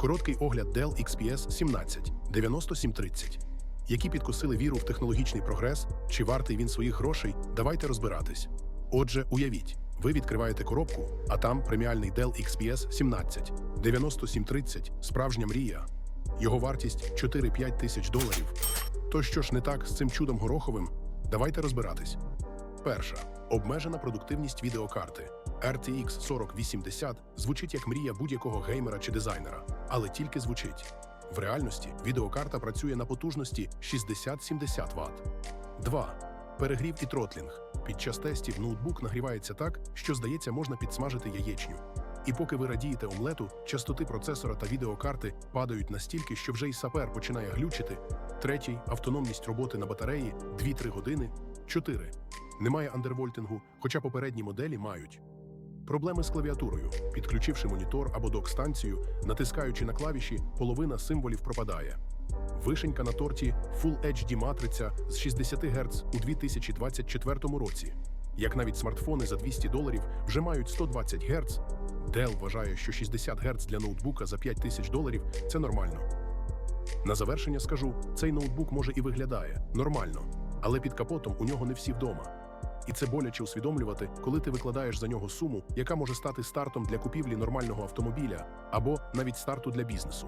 Короткий огляд Dell XPS 17 9730. Які підкосили віру в технологічний прогрес, чи вартий він своїх грошей, давайте розбиратись. Отже, уявіть, ви відкриваєте коробку, а там преміальний Dell XPS 17 9730 справжня мрія. Його вартість 4-5 тисяч доларів. То що ж не так з цим чудом гороховим? Давайте розбиратись. Перша обмежена продуктивність відеокарти. RTX 4080 звучить як мрія будь-якого геймера чи дизайнера, але тільки звучить. В реальності відеокарта працює на потужності 60-70 Вт. 2. Перегрів і тротлінг. Під час тестів ноутбук нагрівається так, що здається, можна підсмажити яєчню. І поки ви радієте омлету, частоти процесора та відеокарти падають настільки, що вже й сапер починає глючити. Третій автономність роботи на батареї 2-3 години. 4. Немає андервольтингу, хоча попередні моделі мають. Проблеми з клавіатурою. Підключивши монітор або док-станцію, натискаючи на клавіші, половина символів пропадає. Вишенька на торті Full HD матриця з 60 Гц у 2024 році. Як навіть смартфони за 200 доларів вже мають 120 Гц, Dell вважає, що 60 Гц для ноутбука за 5 тисяч доларів це нормально. На завершення скажу: цей ноутбук може і виглядає нормально, але під капотом у нього не всі вдома. І це боляче усвідомлювати, коли ти викладаєш за нього суму, яка може стати стартом для купівлі нормального автомобіля або навіть старту для бізнесу.